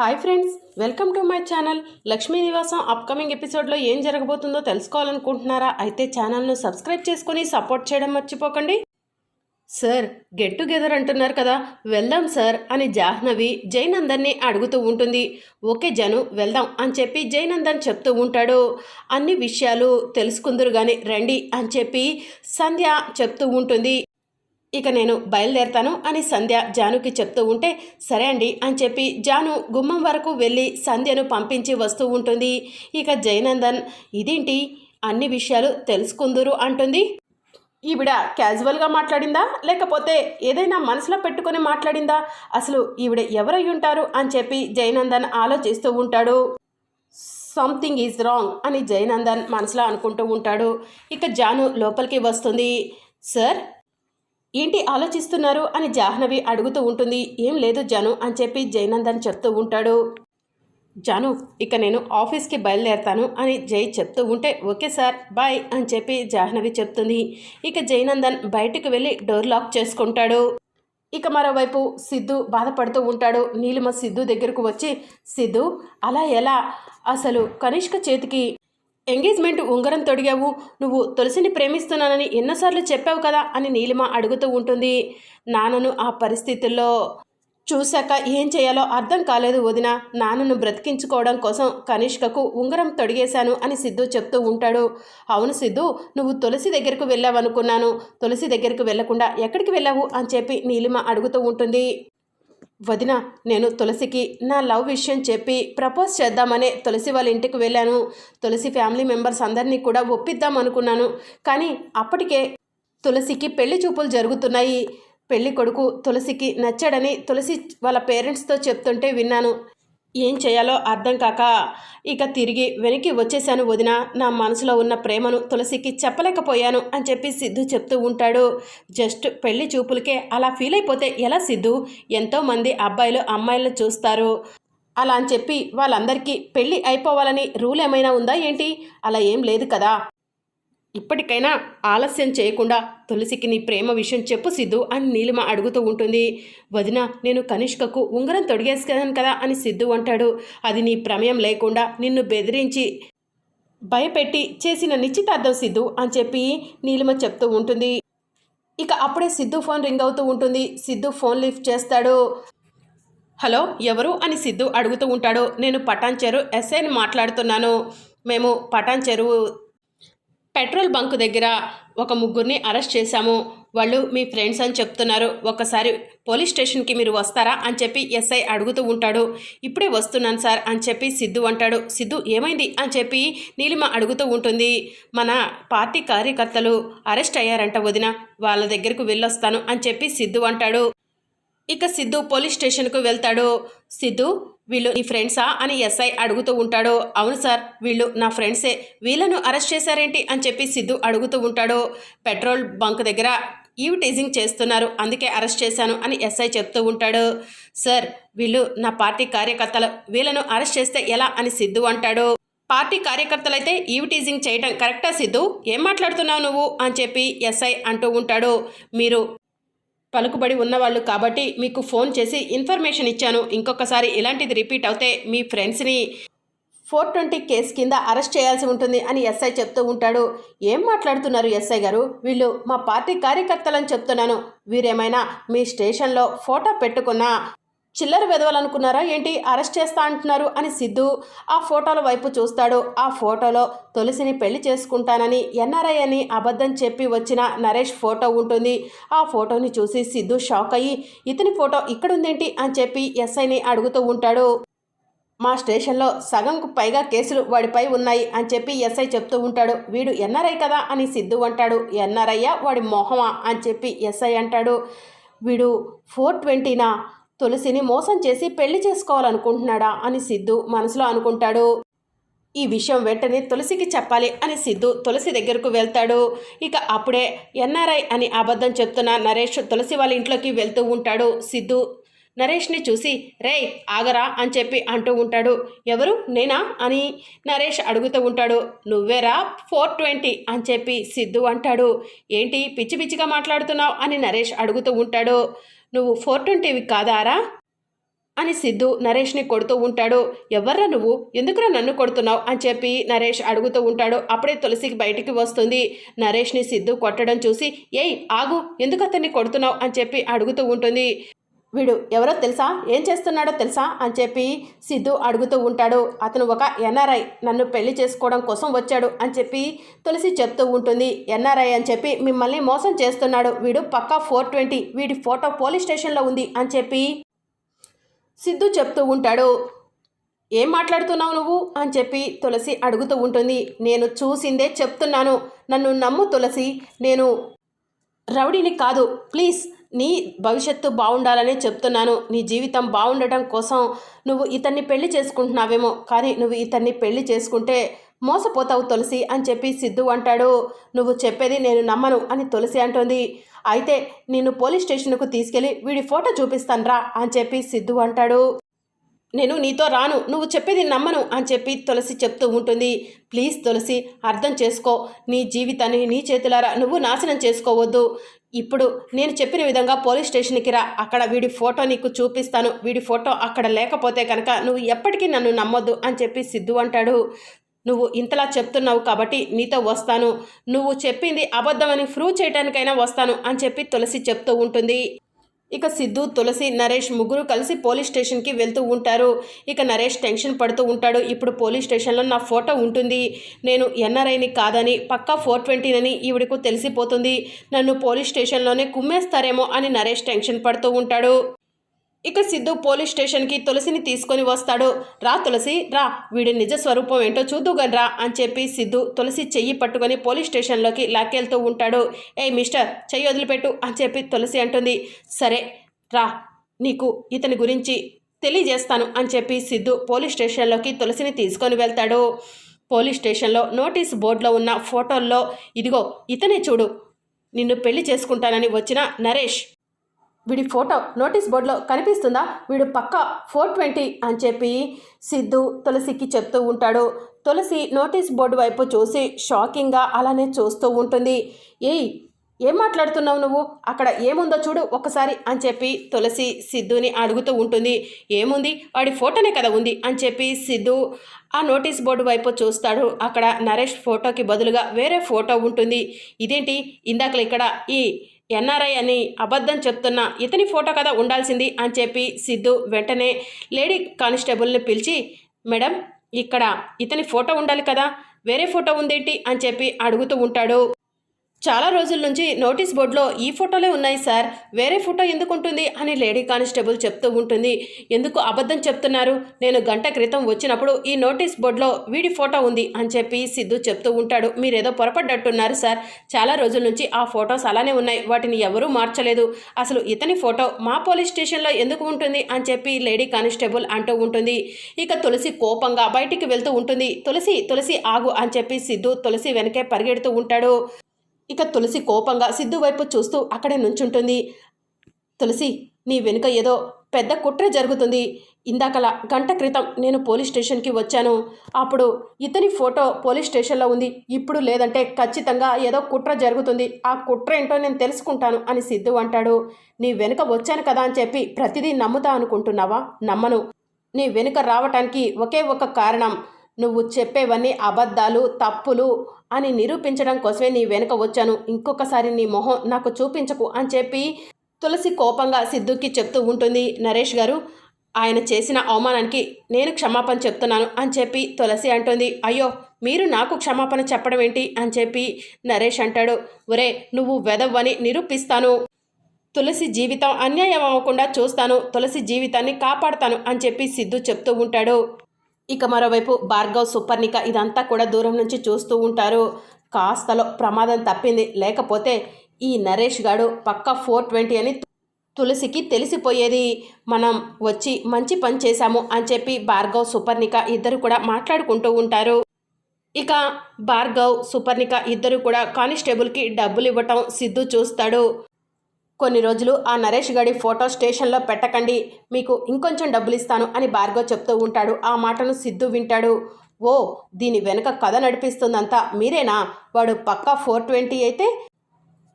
Hi friends welcome to my channel. Lakshmi Nivasam upcoming ఎపిసోడ్లో ఏం జరగబోతుందో తెలుసుకోవాలనుకుంటున్నారా? అయితే ఛానల్ను సబ్స్క్రైబ్ చేసుకొని సపోర్ట్ చేయడం మర్చిపోకండి. సార్ గెట్ టుగెదర్ అంటున్నారు కదా వెళ్దాం సార్ అని జాహ్నవి జైనందన్ని అడుగుతూ ఉంటుంది. ఓకే జను వెళ్దాం అని చెప్పి జైనందన్ చెప్తూ ఉంటాడు. అన్ని విషయాలు తెలుసుకుందరు కానీ రండి అని చెప్పి సంధ్య చెప్తూ ఉంటుంది. ఇక నేను బయలుదేరతాను అని సంధ్య జానుకి చెప్తూ ఉంటే సరే అండి అని చెప్పి జాను గుమ్మం వరకు వెళ్ళి సంధ్యను పంపించి వస్తూ ఉంటుంది. ఇక జయనందన్ ఇదేంటి? అన్ని విషయాలు తెలుసుకుందురు అంటుంది. ఈవిడ క్యాజువల్గా మాట్లాడిందా? లేకపోతే ఏదైనా మనసులో పెట్టుకొని మాట్లాడిందా? అసలు ఈవిడ ఎవరై ఉంటారు? అని చెప్పి జయనందన్ ఆలోచిస్తూ ఉంటాడు. సంథింగ్ ఈజ్ రాంగ్ అని జయనందన్ మనసులో అనుకుంటూ ఉంటాడు. ఇక జాను లోపలికి వస్తుంది. సార్ ఏంటి ఆలోచిస్తున్నారు అని జాహ్నవి అడుగుతూ ఉంటుంది. ఏం లేదు జాను అని చెప్పి జయనందన్ చెప్తూ ఉంటాడు. జాను ఇక నేను ఆఫీస్కి బయలుదేరతాను అని జై చెప్తూ ఉంటే ఓకే సార్ బాయ్ అని చెప్పి జాహ్నవి చెప్తుంది. ఇక జయనందన్ బయటికి వెళ్ళి డోర్ లాక్ చేసుకుంటాడు. ఇక మరోవైపు సిద్ధు బాధపడుతూ ఉంటాడు. నీలిమ సిద్ధు దగ్గరకు వచ్చి సిద్ధు అలా ఎలా? అసలు కనిష్క చేతికి ఎంగేజ్మెంట్ ఉంగరం తొడిగావు. నువ్వు తులసిని ప్రేమిస్తున్నానని ఎన్నోసార్లు చెప్పావు కదా అని నీలిమ అడుగుతూ ఉంటుంది. నాన్నను ఆ పరిస్థితుల్లో చూశాక ఏం చేయాలో అర్థం కాలేదు వదిన. నాన్నను బ్రతికించుకోవడం కోసం కనిష్కకు ఉంగరం తొడిగేశాను అని సిద్ధు చెప్తూ ఉంటాడు. అవును సిద్ధు నువ్వు తులసి దగ్గరకు వెళ్ళావనుకున్నాను. తులసి దగ్గరకు వెళ్ళకుండా ఎక్కడికి వెళ్ళావు అని చెప్పి నీలిమ అడుగుతూ ఉంటుంది. వదిన నేను తులసికి నా లవ్ విషయం చెప్పి ప్రపోజ్ చేద్దామనే తులసి వాళ్ళ ఇంటికి వెళ్ళాను. తులసి ఫ్యామిలీ మెంబర్స్ అందరినీ కూడా ఒప్పిద్దాం అనుకున్నాను. కానీ అప్పటికే తులసికి పెళ్ళి చూపులు జరుగుతున్నాయి. పెళ్ళి కొడుకు తులసికి నచ్చాడని తులసి వాళ్ళ పేరెంట్స్తో చెప్తుంటే విన్నాను. ఏం చేయాలో అర్థం కాక ఇక తిరిగి వెనక్కి వచ్చేసాను వదిన. నా మనసులో ఉన్న ప్రేమను తులసికి చెప్పలేకపోయాను అని చెప్పి సిద్ధు చెప్తూ ఉంటాడు. జస్ట్ పెళ్ళి చూపులకే అలా ఫీల్ అయిపోతే ఎలా సిద్ధు? ఎంతోమంది అబ్బాయిలు అమ్మాయిలను చూస్తారు. అలా అని చెప్పి వాళ్ళందరికీ పెళ్ళి అయిపోవాలని రూల్ ఏమైనా ఉందా ఏంటి? అలా ఏం లేదు కదా. ఇప్పటికైనా ఆలస్యం చేయకుండా తులసికి నీ ప్రేమ విషయం చెప్పు సిద్ధు అని నీలిమ అడుగుతూ ఉంటుంది. వదిన నేను కనిష్కకు ఉంగరం తొడిగేసుకున్నాను కదా అని సిద్ధు అంటాడు. అది నీ ప్రమేయం లేకుండా నిన్ను బెదిరించి భయపెట్టి చేసిన నిశ్చితార్థం సిద్ధు అని చెప్పి నీలిమ చెప్తూ ఉంటుంది. ఇక అప్పుడే సిద్ధు ఫోన్ రింగ్ అవుతూ ఉంటుంది. సిద్ధు ఫోన్ లిఫ్ట్ చేస్తాడు. హలో ఎవరు అని సిద్ధు అడుగుతూ ఉంటాడు. నేను పటాన్ చెరువు ఎస్ఐని మాట్లాడుతున్నాను. మేము పటాన్ చెరువు పెట్రోల్ బంక్ దగ్గర ఒక ముగ్గురిని అరెస్ట్ చేశాము. వాళ్ళు మీ ఫ్రెండ్స్ అని చెప్తున్నారు. ఒకసారి పోలీస్ స్టేషన్కి మీరు వస్తారా? అని చెప్పి ఎస్ఐ అడుగుతూ ఉంటాడు. ఇప్పుడే వస్తున్నాను సార్ అని చెప్పి సిద్ధు అంటాడు. సిద్ధు ఏమైంది? అని చెప్పి నీలిమ అడుగుతూ ఉంటుంది. మన పార్టీ కార్యకర్తలు అరెస్ట్ అయ్యారంట వదిన. వాళ్ళ దగ్గరకు వెళ్ళొస్తాను అని చెప్పి సిద్ధు అంటాడు. ఇక సిద్ధు పోలీస్ స్టేషన్కు వెళ్తాడు. సిద్ధు వీళ్ళు నీ ఫ్రెండ్సా అని ఎస్ఐ అడుగుతూ ఉంటాడు? అవును సార్ వీళ్ళు నా ఫ్రెండ్సే. వీళ్ళను అరెస్ట్ చేశారేంటి అని చెప్పి సిద్ధు అడుగుతూ ఉంటాడు? పెట్రోల్ బంక్ దగ్గర ఈవ్ టీజింగ్ చేస్తున్నారు అందుకే అరెస్ట్ చేశాను అని ఎస్ఐ చెప్తూ ఉంటాడు. సార్ వీళ్ళు నా పార్టీ కార్యకర్తలు వీళ్ళను అరెస్ట్ చేస్తే ఎలా అని సిద్ధు అంటాడు. పార్టీ కార్యకర్తలైతే ఈవ్ టీజింగ్ చేయటం కరెక్టా సిద్ధు? ఏం మాట్లాడుతున్నావు నువ్వు? అని చెప్పి ఎస్ఐ అంటూ ఉంటాడు. మీరు పలుకుబడి ఉన్నవాళ్ళు కాబట్టి మీకు ఫోన్ చేసి ఇన్ఫర్మేషన్ ఇచ్చాను. ఇంకొకసారి ఇలాంటిది రిపీట్ అవుతే మీ ఫ్రెండ్స్ని ఫోర్ ట్వంటీ కేసు కింద అరెస్ట్ చేయాల్సి ఉంటుంది అని ఎస్ఐ చెప్తూ ఉంటాడు. ఏం మాట్లాడుతున్నారు ఎస్ఐ గారు? వీళ్ళు మా పార్టీ కార్యకర్తలను చెప్తున్నాను. వీరేమైనా మీ స్టేషన్లో ఫోటో పెట్టుకున్న చిల్లర వెదవాలనుకున్నారా? ఏంటి అరెస్ట్ చేస్తా అంటున్నారు అని సిద్ధు ఆ ఫోటోల వైపు చూస్తాడు. ఆ ఫోటోలో తులసిని పెళ్ళి చేసుకుంటానని ఎన్ఆర్ఐ అని అబద్ధం చెప్పి వచ్చిన నరేష్ ఫోటో ఉంటుంది. ఆ ఫోటోని చూసి సిద్ధు షాక్ అయ్యి ఇతని ఫోటో ఇక్కడుందేంటి? అని చెప్పి ఎస్ఐని అడుగుతూ ఉంటాడు. మా స్టేషన్లో సగంకు పైగా కేసులు వాడిపై ఉన్నాయి అని చెప్పి ఎస్ఐ చెప్తూ ఉంటాడు. వీడు ఎన్ఆర్ఐ కదా? అని సిద్ధు అంటాడు. ఎన్ఆర్ఐయా వాడి మొహమా? అని చెప్పి ఎస్ఐ అంటాడు. వీడు ఫోర్ ట్వంటీనా? తులసిని మోసం చేసి పెళ్ళి చేసుకోవాలనుకుంటున్నాడా అని సిద్ధు మనసులో అనుకుంటాడు. ఈ విషయం వెంటనే తులసికి చెప్పాలి అని సిద్ధు తులసి దగ్గరకు వెళ్తాడు. ఇక అప్పుడే ఎన్ఆర్ఐ అని అబద్ధం చెప్తున్న నరేష్ తులసి వాళ్ళ ఇంట్లోకి వెళ్తూ ఉంటాడు. సిద్ధు నరేష్ని చూసి రే ఆగరా అని చెప్పి అంటూ ఉంటాడు. ఎవరు? నేనా? అని నరేష్ అడుగుతూ ఉంటాడు. నువ్వేరా ఫోర్ ట్వంటీ? అని చెప్పి సిద్ధు అంటాడు. ఏంటి పిచ్చి పిచ్చిగా మాట్లాడుతున్నావు? అని నరేష్ అడుగుతూ ఉంటాడు. నువ్వు ఫోర్ ట్వంటీవి కాదారా? అని సిద్ధు నరేష్ని కొడుతూ ఉంటాడు. ఎవర్రా నువ్వు? ఎందుకురా నన్ను కొడుతున్నావు? అని చెప్పి నరేష్ అడుగుతూ ఉంటాడు. అప్పుడే తులసికి బయటికి వస్తుంది. నరేష్ని సిద్ధు కొట్టడం చూసి ఏయ్ ఆగు ఎందుకు అతన్ని కొడుతున్నావు? అని చెప్పి అడుగుతూ ఉంటుంది. వీడు ఎవరో తెలుసా? ఏం చేస్తున్నాడో తెలుసా? అని చెప్పి సిద్ధు అడుగుతూ ఉంటాడు. అతను ఒక ఎన్ఆర్ఐ నన్ను పెళ్ళి చేసుకోవడం కోసం వచ్చాడు అని చెప్పి తులసి చెప్తూ ఉంటుంది. ఎన్ఆర్ఐ అని చెప్పి మిమ్మల్ని మోసం చేస్తున్నాడు. వీడు పక్కా ఫోర్ ట్వంటీ వీడి ఫోటో పోలీస్ స్టేషన్లో ఉంది అని చెప్పి సిద్ధు చెప్తూ ఉంటాడు. ఏం మాట్లాడుతున్నావు నువ్వు? అని చెప్పి తులసి అడుగుతూ ఉంటుంది. నేను చూసిందే చెప్తున్నాను. నన్ను నమ్ము తులసి. నేను రౌడీని కాదు. ప్లీజ్ నీ భవిష్యత్తు బాగుండాలని చెప్తున్నాను. నీ జీవితం బాగుండటం కోసం నువ్వు ఇతన్ని పెళ్ళి చేసుకుంటున్నావేమో. కానీ నువ్వు ఇతన్ని పెళ్ళి చేసుకుంటే మోసపోతావు తులసి అని చెప్పి సిద్ధు అంటాడు. నువ్వు చెప్పేది నేను నమ్మను అని తులసి అంటుంది. అయితే నేను పోలీస్ స్టేషన్కు తీసుకెళ్ళి వీడి ఫోటో చూపిస్తానరా అని చెప్పి సిద్ధు అంటాడు. నేను నీతో రాను. నువ్వు చెప్పేది నమ్మను అని చెప్పి తులసి చెప్తూ ఉంటుంది. ప్లీజ్ తులసి అర్థం చేసుకో. నీ జీవితాన్ని నీ చేతులారా నువ్వు నాశనం చేసుకోవద్దు. ఇప్పుడు నేను చెప్పిన విధంగా పోలీస్ స్టేషన్కి రా. అక్కడ వీడి ఫోటో నీకు చూపిస్తాను. వీడి ఫోటో అక్కడ లేకపోతే కనుక నువ్వు ఎప్పటికీ నన్ను నమ్మొద్దు అని చెప్పి సిద్ధు అంటాడు. నువ్వు ఇంతలా చెప్తున్నావు కాబట్టి నీతో వస్తాను. నువ్వు చెప్పింది అబద్ధమని ప్రూవ్ చేయడానికైనా వస్తాను అని చెప్పి తులసి చెప్తూ ఉంటుంది. ఇక సిద్ధు తులసి నరేష్ ముగ్గురు కలిసి పోలీస్ స్టేషన్కి వెళ్తూ ఉంటారు. ఇక నరేష్ టెన్షన్ పడుతూ ఉంటాడు. ఇప్పుడు పోలీస్ స్టేషన్లో నా ఫోటో ఉంటుంది. నేను ఎన్ఆర్ఐని కాదని పక్కా ఫోర్ ట్వంటీనని ఈవిడకు తెలిసిపోతుంది. నన్ను పోలీస్ స్టేషన్లోనే కుమ్మేస్తారేమో అని నరేష్ టెన్షన్ పడుతూ ఉంటాడు. ఇక సిద్ధు పోలీస్ స్టేషన్కి తులసిని తీసుకొని వస్తాడు. రా తులసి రా. వీడి నిజ స్వరూపం ఏంటో చూద్దుగాని రా అని చెప్పి సిద్ధు తులసి చెయ్యి పట్టుకొని పోలీస్ స్టేషన్లోకి లాక్కెళ్తూ ఉంటాడు. ఏ మిస్టర్ చెయ్యి వదిలిపెట్టు అని చెప్పి తులసి అంటుంది. సరే రా. నీకు ఇతని గురించి తెలియజేస్తాను అని చెప్పి సిద్ధు పోలీస్ స్టేషన్లోకి తులసిని తీసుకొని వెళ్తాడు. పోలీస్ స్టేషన్లో నోటీస్ బోర్డులో ఉన్న ఫోటోల్లో ఇదిగో ఇతనే చూడు. నిన్ను పెళ్ళి చేసుకుంటానని వచ్చిన నరేష్. వీడి ఫోటో నోటీస్ బోర్డులో కనిపిస్తుందా? వీడు పక్క ఫోర్ ట్వంటీ అని చెప్పి సిద్ధు తులసికి చెప్తూ ఉంటాడు. తులసి నోటీస్ బోర్డు వైపు చూసి షాకింగ్గా అలానే చూస్తూ ఉంటుంది. ఏయ్ ఏం మాట్లాడుతున్నావు నువ్వు? అక్కడ ఏముందో చూడు ఒకసారి అని చెప్పి తులసి సిద్ధుని అడుగుతూ ఉంటుంది. ఏముంది? వాడి ఫోటోనే కదా ఉంది అని చెప్పి సిద్ధు ఆ నోటీస్ బోర్డు వైపు చూస్తాడు. అక్కడ నరేష్ ఫోటోకి బదులుగా వేరే ఫోటో ఉంటుంది. ఇదేంటి? ఇందాకలు ఇక్కడ ఈ ఎన్ఆర్ఐ అని అబద్ధం చెప్తున్న ఇతని ఫోటో కదా ఉండాల్సింది అని చెప్పి సిద్ధు వెంటనే లేడీ కానిస్టేబుల్ని పిలిచి మేడం ఇక్కడ ఇతని ఫోటో ఉండాలి కదా వేరే ఫోటో ఉందేంటి? అని చెప్పి అడుగుతూ ఉంటాడు. చాలా రోజుల నుంచి నోటీస్ బోర్డులో ఈ ఫోటోలే ఉన్నాయి సార్. వేరే ఫోటో ఎందుకు ఉంటుంది అని లేడీ కానిస్టేబుల్ చెప్తూ ఉంటుంది. ఎందుకు అబద్ధం చెప్తున్నారు? నేను గంట క్రితం వచ్చినప్పుడు ఈ నోటీస్ బోర్డులో వీడి ఫోటో ఉంది అని చెప్పి సిద్ధు చెప్తూ ఉంటాడు. మీరేదో పొరపడ్డట్టున్నారు సార్. చాలా రోజుల నుంచి ఆ ఫొటోస్ అలానే ఉన్నాయి. వాటిని ఎవరూ మార్చలేదు. అసలు ఇతని ఫోటో మా పోలీస్ స్టేషన్లో ఎందుకు ఉంటుంది అని చెప్పి లేడీ కానిస్టేబుల్ అంటూ ఉంటుంది. ఇక తులసి కోపంగా బయటికి వెళ్తూ ఉంటుంది. తులసి తులసి ఆగు అని చెప్పి సిద్ధు తులసి వెనకే పరిగెడుతూ ఉంటాడు. ఇక తులసి కోపంగా సిద్ధు వైపు చూస్తూ అక్కడే నుంచుంటుంది. తులసి నీ వెనుక ఏదో పెద్ద కుట్ర జరుగుతుంది. ఇందాకల గంట క్రితం నేను పోలీస్ స్టేషన్కి వచ్చాను. అప్పుడు ఇతని ఫోటో పోలీస్ స్టేషన్లో ఉంది. ఇప్పుడు లేదంటే ఖచ్చితంగా ఏదో కుట్ర జరుగుతుంది. ఆ కుట్ర ఏంటో నేను తెలుసుకుంటాను అని సిద్ధు అంటాడు. నీ వెనుక వచ్చాను కదా అని చెప్పి ప్రతిదీ నమ్ముతా అనుకుంటున్నావా? నమ్మను. నీ వెనుక రావటానికి ఒకే ఒక కారణం నువ్వు చెప్పేవన్నీ అబద్ధాలు తప్పులు అని నిరూపించడం కోసమే నీ వెనుక వచ్చాను. ఇంకొకసారి నీ మొహం నాకు చూపించకు అని చెప్పి తులసి కోపంగా సిద్ధుకి చెప్తూ ఉంటుంది. నరేష్ గారు ఆయన చేసిన అవమానానికి నేను క్షమాపణ చెప్తున్నాను అని చెప్పి తులసి అంటుంది. అయ్యో మీరు నాకు క్షమాపణ చెప్పడం ఏంటి అని చెప్పి నరేష్ అంటాడు. ఒరే నువ్వు వెదవ్వని నిరూపిస్తాను. తులసి జీవితం అన్యాయం అవ్వకుండా చూస్తాను. తులసి జీవితాన్ని కాపాడతాను అని చెప్పి సిద్ధు చెప్తూ ఉంటాడు. ఇక మరోవైపు భార్గవ్ సుపర్ణిక ఇదంతా కూడా దూరం నుంచి చూస్తూ ఉంటారు. కాస్తలో ప్రమాదం తప్పింది. లేకపోతే ఈ నరేష్ గాడు పక్క ఫోర్ ట్వంటీ అని తులసికి తెలిసిపోయేది. మనం వచ్చి మంచి పని చేశాము అని చెప్పి భార్గవ్ సుపర్ణిక ఇద్దరు కూడా మాట్లాడుకుంటూ ఉంటారు. ఇక భార్గవ్ సుపర్ణిక ఇద్దరు కూడా కానిస్టేబుల్కి డబ్బులు ఇవ్వటం సిద్ధు చూస్తాడు. కొన్ని రోజులు ఆ నరేష్ గడి ఫోటో స్టేషన్లో పెట్టకండి మీకు ఇంకొంచెం డబ్బులు ఇస్తాను అని భార్గవ్ చెప్తూ ఉంటాడు. ఆ మాటను సిద్ధు వింటాడు. ఓ దీని వెనుక కథ నడిపిస్తుందంతా మీరేనా? వాడు పక్కా ఫోర్ ట్వంటీ అయితే?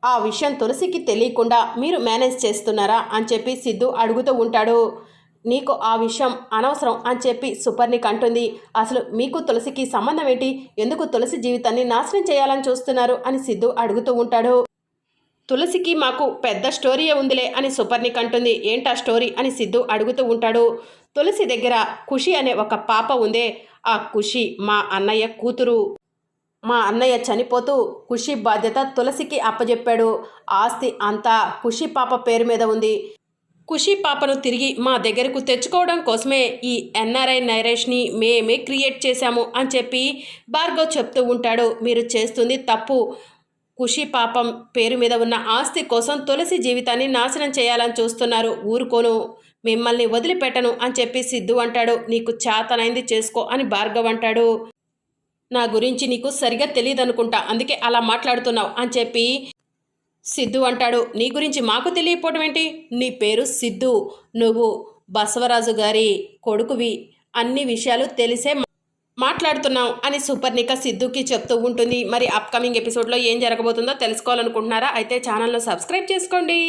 ఆ విషయం తులసికి తెలియకుండా మీరు మేనేజ్ చేస్తున్నారా అని చెప్పి సిద్ధు అడుగుతూ ఉంటాడు. నీకు ఆ విషయం అనవసరం అని చెప్పి సుపర్ణిక్ అంటుంది అసలు మీకు తులసికి సంబంధం ఏంటి? ఎందుకు తులసి జీవితాన్ని నాశనం చేయాలని చూస్తున్నారు అని సిద్ధు అడుగుతూ ఉంటాడు. తులసికి మాకు పెద్ద స్టోరీయే ఉందిలే అని సుపర్ణిక్ అంటుంది ఏంటా స్టోరీ? అని సిద్ధు అడుగుతూ ఉంటాడు. తులసి దగ్గర ఖుషి అనే ఒక పాప ఉందే. ఆ ఖుషి మా అన్నయ్య కూతురు. మా అన్నయ్య చనిపోతూ ఖుషి బాధ్యత తులసికి అప్పజెప్పాడు. ఆస్తి అంతా ఖుషి పాప పేరు మీద ఉంది. ఖుషి పాపను తిరిగి మా దగ్గరకు తెచ్చుకోవడం కోసమే ఈ ఎన్ఆర్ఐ నైరేష్ని మేమే క్రియేట్ చేశాము అని చెప్పి భార్గవ్ చెప్తూ ఉంటాడు. మీరు చేస్తుంది తప్పు. ఖుషి పాపం పేరు మీద ఉన్న ఆస్తి కోసం తులసి జీవితాన్ని నాశనం చేయాలని చూస్తున్నారు. ఊరుకోను మిమ్మల్ని వదిలిపెట్టను అని చెప్పి సిద్ధు అంటాడు. నీకు చేతనైంది చేసుకో అని భార్గవ్ అంటాడు. నా గురించి నీకు సరిగా తెలియదనుకుంటా అందుకే అలా మాట్లాడుతున్నావు అని చెప్పి సిద్ధు అంటాడు. నీ గురించి మాకు తెలియపోవటం ఏంటి? నీ పేరు సిద్ధు నువ్వు బసవరాజు గారి కొడుకువి. అన్ని విషయాలు తెలిసే మాట్లాడుతున్నాం అని సూపర్నిక సిద్ధుకి చెప్తూ ఉంటుంది. మరి అప్కమింగ్ ఎపిసోడ్లో ఏం జరగబోతుందో తెలుసుకోవాలనుకుంటున్నారా? అయితే ఛానల్ను సబ్స్క్రైబ్ చేసుకోండి.